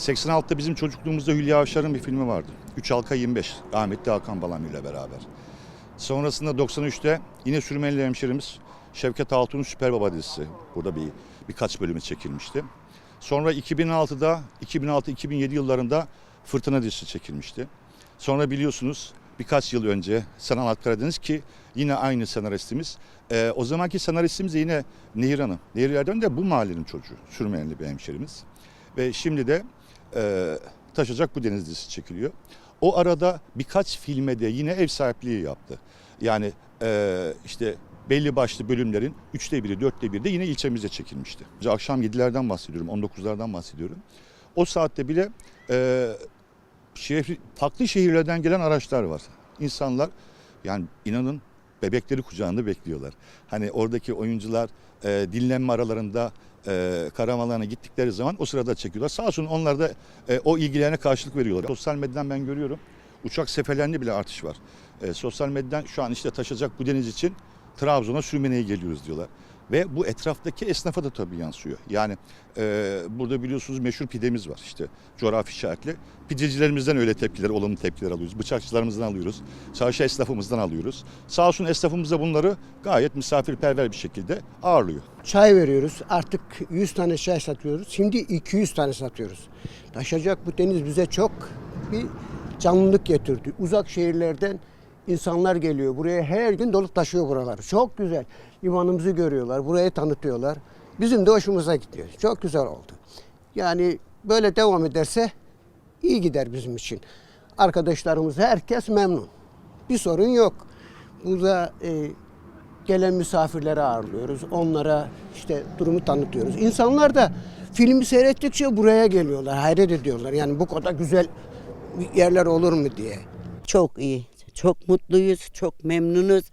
86'da bizim çocukluğumuzda Hülya Avşar'ın bir filmi vardı. 3 Halka 25. Rahmetli Hakan Balamı ile beraber. Sonrasında 93'te yine Sürmeneli hemşerimiz Şevket Altun'un Süper Baba dizisi. Burada bir birkaç bölümü çekilmişti. Sonra 2006'da 2006-2007 yıllarında Fırtına dizisi çekilmişti. Sonra biliyorsunuz birkaç yıl önce Sanal Karadeniz ki yine aynı senaristimiz. Ee, o zamanki senaristimiz de yine Nehir Hanım. Nehir Erdoğan da bu mahallenin çocuğu. Sürmeneli bir hemşerimiz. Ve şimdi de e, Taşacak Bu Deniz dizisi çekiliyor. O arada birkaç filme de yine ev sahipliği yaptı. Yani e, işte belli başlı bölümlerin üçte biri, dörtte biri de yine ilçemizde çekilmişti. Akşam 7'lerden bahsediyorum, 19'lardan bahsediyorum. O saatte bile e, şehir, farklı şehirlerden gelen araçlar var. İnsanlar yani inanın bebekleri kucağında bekliyorlar. Hani oradaki oyuncular e, dinlenme aralarında e, karavalarına gittikleri zaman o sırada çekiyorlar. Sağ olsun onlar da e, o ilgilerine karşılık veriyorlar. Sosyal medyadan ben görüyorum uçak seferlerinde bile artış var. E, sosyal medyadan şu an işte taşacak bu deniz için Trabzon'a Sürmene'ye geliyoruz diyorlar. Ve bu etraftaki esnafa da tabii yansıyor. Yani e, burada biliyorsunuz meşhur pidemiz var işte coğrafi işaretli. Pidecilerimizden öyle tepkiler, olumlu tepkiler alıyoruz. Bıçakçılarımızdan alıyoruz. Çarşı esnafımızdan alıyoruz. Sağ olsun esnafımız da bunları gayet misafirperver bir şekilde ağırlıyor. Çay veriyoruz. Artık 100 tane çay satıyoruz. Şimdi 200 tane satıyoruz. Taşacak bu deniz bize çok bir canlılık getirdi. Uzak şehirlerden insanlar geliyor. Buraya her gün dolup taşıyor buraları. Çok güzel. Limanımızı görüyorlar. Burayı tanıtıyorlar. Bizim de hoşumuza gidiyor. Çok güzel oldu. Yani böyle devam ederse iyi gider bizim için. Arkadaşlarımız herkes memnun. Bir sorun yok. Burada e, gelen misafirleri ağırlıyoruz. Onlara işte durumu tanıtıyoruz. İnsanlar da filmi seyrettikçe buraya geliyorlar. Hayret ediyorlar. Yani bu kadar güzel yerler olur mu diye. Çok iyi. Çok mutluyuz, çok memnunuz.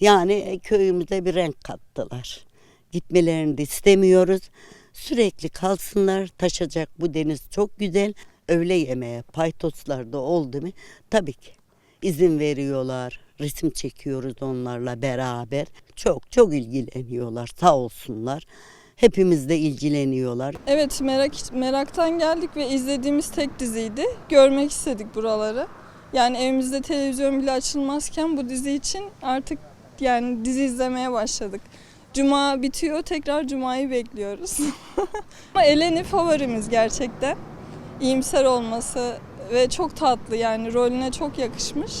Yani köyümüze bir renk kattılar. Gitmelerini de istemiyoruz. Sürekli kalsınlar. Taşacak bu deniz çok güzel. Öğle yemeğe paytoslar da oldu mu? Tabii ki. izin veriyorlar. Resim çekiyoruz onlarla beraber. Çok çok ilgileniyorlar. Sağ olsunlar. Hepimiz de ilgileniyorlar. Evet merak meraktan geldik ve izlediğimiz tek diziydi. Görmek istedik buraları. Yani evimizde televizyon bile açılmazken bu dizi için artık yani dizi izlemeye başladık. Cuma bitiyor tekrar Cuma'yı bekliyoruz. Ama Eleni favorimiz gerçekten. İyimser olması ve çok tatlı yani rolüne çok yakışmış.